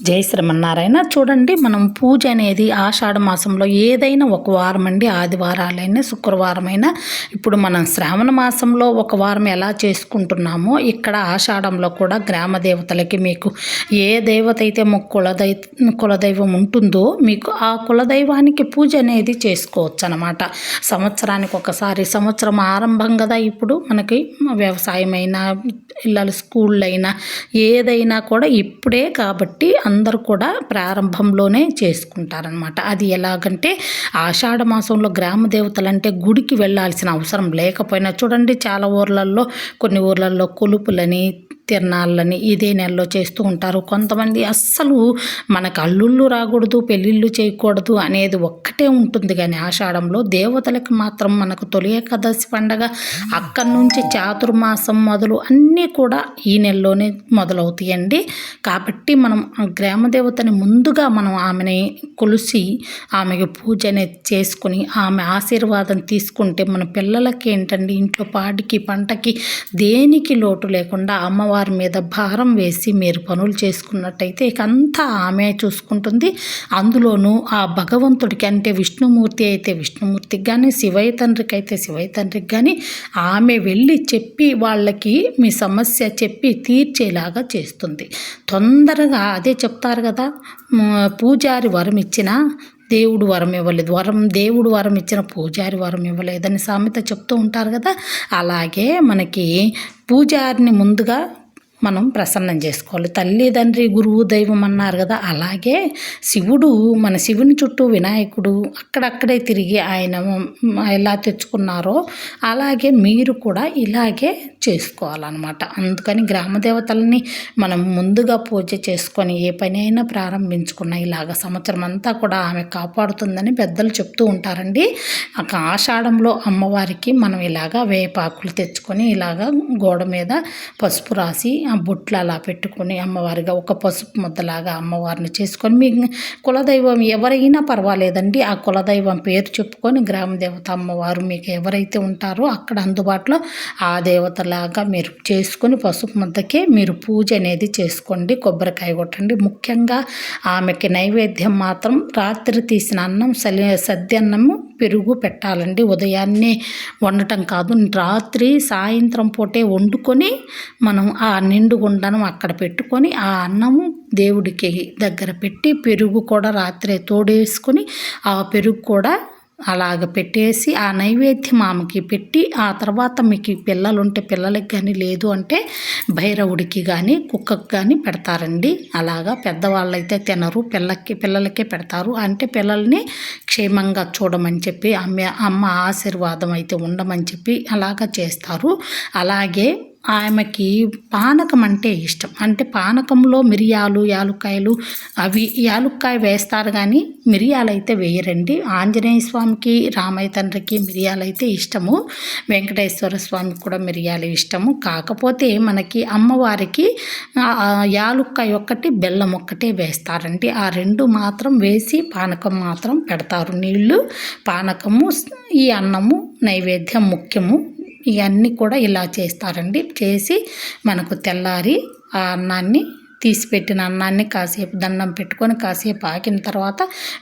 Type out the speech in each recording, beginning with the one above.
జై శ్రీమన్నారాయణ చూడండి మనం పూజ అనేది ఆషాఢ మాసంలో ఏదైనా ఒక వారం అండి ఆదివారాలైనా శుక్రవారమైనా. ఇప్పుడు మనం శ్రావణ మాసంలో ఒక వారం ఎలా చేసుకుంటున్నామో ఇక్కడ ఆషాఢంలో కూడా గ్రామ దేవతలకి మీకు ఏ దేవత అయితే కులదై కులదైవం ఉంటుందో మీకు ఆ కులదైవానికి పూజ అనేది చేసుకోవచ్చు అనమాట సంవత్సరానికి ఒకసారి సంవత్సరం ఆరంభం కదా ఇప్పుడు మనకి వ్యవసాయమైనా పిల్లలు స్కూళ్ళైనా ఏదైనా కూడా ఇప్పుడే కాబట్టి అందరూ కూడా ప్రారంభంలోనే చేసుకుంటారనమాట అది ఎలాగంటే ఆషాఢ మాసంలో గ్రామ దేవతలంటే గుడికి వెళ్ళాల్సిన అవసరం లేకపోయినా చూడండి చాలా ఊర్లలో కొన్ని ఊర్లలో కొలుపులని తిరణాలని ఇదే నెలలో చేస్తూ ఉంటారు. కొంతమంది అస్సలు మనకు అల్లుళ్ళు రాకూడదు పెళ్ళిళ్ళు చేయకూడదు అనేది ఒక్కటే ఉంటుంది కానీ ఆషాఢంలో దేవతలకు మాత్రం మనకు తొలి ఏకాదశి పండగ అక్కడి నుంచి చాతుర్మాసం మొదలు అన్నీ కూడా ఈ నెలలోనే మొదలవుతాయండి. కాబట్టి మనం గ్రామ దేవతని ముందుగా మనం ఆమెని కొలిసి ఆమెకి పూజ అనేది చేసుకుని ఆమె ఆశీర్వాదం తీసుకుంటే మన పిల్లలకి ఏంటండి? ఇంట్లో పాడికి పంటకి దేనికి లోటు లేకుండా అమ్మవారి వారి మీద భారం వేసి మీరు పనులు చేసుకున్నట్టయితే ఇక అంతా ఆమె చూసుకుంటుంది. అందులోనూ ఆ భగవంతుడికి అంటే విష్ణుమూర్తి అయితే విష్ణుమూర్తికి కానీ శివయ్య తండ్రికి అయితే శివయ్య తండ్రికి కానీ ఆమె వెళ్ళి చెప్పి వాళ్ళకి మీ సమస్య చెప్పి తీర్చేలాగా చేస్తుంది. తొందరగా అదే చెప్తారు కదా పూజారి వరం ఇచ్చిన దేవుడు వరం ఇవ్వలేదు. వరం దేవుడు వరం ఇచ్చిన పూజారి వరం ఇవ్వలేదని సామెత చెప్తూ ఉంటారు కదా. అలాగే మనకి పూజారిని ముందుగా మనం ప్రసన్నం చేసుకోవాలి. తల్లిదండ్రి గురువు దైవం అన్నారు కదా అలాగే శివుడు మన శివుని చుట్టూ వినాయకుడు అక్కడక్కడే తిరిగి ఆయన ఎలా తెచ్చుకున్నారో అలాగే మీరు కూడా ఇలాగే చేసుకోవాలన్నమాట. అందుకని గ్రామ దేవతలని మనం ముందుగా పూజ చేసుకొని ఏ పని అయినా ప్రారంభించుకున్న ఇలాగ సంవత్సరం అంతా కూడా ఆమె కాపాడుతుందని పెద్దలు చెప్తూ ఉంటారండి. ఆషాఢంలో అమ్మవారికి మనం ఇలాగా వేపాకులు తెచ్చుకొని ఇలాగా గోడ మీద పసుపు రాసి ఆ బొట్లు అలా పెట్టుకొని అమ్మవారిగా ఒక పసుపు ముద్దలాగా అమ్మవారిని చేసుకొని మీ కులదైవం ఎవరైనా పర్వాలేదండి. ఆ కులదైవం పేరు చెప్పుకొని గ్రామ దేవత అమ్మవారు మీకు ఎవరైతే ఉంటారో అక్కడ అందుబాటులో ఆ దేవతలాగా మీరు చేసుకొని పసుపు ముద్దకే మీరు పూజ అనేది చేసుకోండి. కొబ్బరికాయ కొట్టండి. ముఖ్యంగా ఆమెకి నైవేద్యం మాత్రం రాత్రి తీసిన అన్నం సలి సద్యన్నము పెరుగు పెట్టాలండి. ఉదయాన్నే వండటం కాదు. రాత్రి సాయంత్రం పూటే వండుకొని మనం ఆ రెండు గుండను అక్కడ పెట్టుకొని ఆ అన్నము దేవుడికి దగ్గర పెట్టి పెరుగు కూడా రాత్రే తోడేసుకొని ఆ పెరుగు కూడా అలాగ పెట్టేసి ఆ నైవేద్యం ఆమెకి పెట్టి ఆ తర్వాత మీకు పిల్లలు ఉంటే పిల్లలకి కానీ లేదు అంటే భైరవుడికి కానీ కుక్కకు కానీ పెడతారండి. అలాగా పెద్దవాళ్ళైతే తినరు పిల్లకి పిల్లలకే పెడతారు. అంటే పిల్లల్ని క్షేమంగా చూడమని చెప్పి అమ్మ అమ్మ ఆశీర్వాదం అయితే ఉండమని చెప్పి అలాగా చేస్తారు. అలాగే ఆమెకి పానకం అంటే ఇష్టం. అంటే పానకంలో మిరియాలు యాలుక్కాయలు అవి యాలుక్కాయ వేస్తారు కానీ మిరియాలు అయితే వేయరండి. ఆంజనేయ స్వామికి రామయ్య తండ్రికి మిరియాలు అయితే ఇష్టము. వెంకటేశ్వర స్వామికి కూడా మిరియాలు ఇష్టము. కాకపోతే మనకి అమ్మవారికి యాలుక్కాయ ఒక్కటి బెల్లం ఒక్కటే వేస్తారండి. ఆ రెండు మాత్రం వేసి పానకం మాత్రం పెడతారు. నీళ్ళు పానకము ఈ అన్నము నైవేద్యం ముఖ్యము. ఇవన్నీ కూడా ఇలా చేస్తారండి. చేసి మనకు తెల్లారి ఆ అన్నాన్ని తీసిపెట్టిన అన్నాన్ని కాసేపు దండం పెట్టుకొని కాసేపు ఆకిన తర్వాత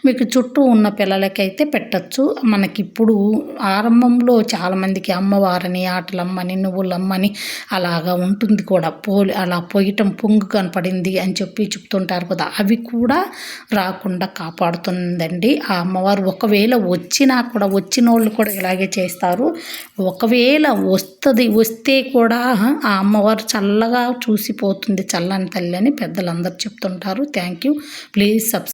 మీకు చుట్టూ ఉన్న పిల్లలకైతే పెట్టచ్చు. మనకిప్పుడు ఆరంభంలో చాలామందికి అమ్మవారని ఆటలమ్మని నువ్వులమ్మని అలాగా ఉంటుంది కూడా. పోలి అలా పోయటం పొంగు కనపడింది అని చెప్పి చెప్తుంటారు కదా. అవి కూడా రాకుండా కాపాడుతుందండి. ఆ అమ్మవారు ఒకవేళ వచ్చినా కూడా వచ్చిన వాళ్ళు కూడా ఇలాగే చేస్తారు. ఒకవేళ వస్తుంది వస్తే కూడా ఆ అమ్మవారు చల్లగా చూసిపోతుంది చల్లని తల్లి అని పెద్దలందరూ చెప్తుంటారు. Thank you please subscribe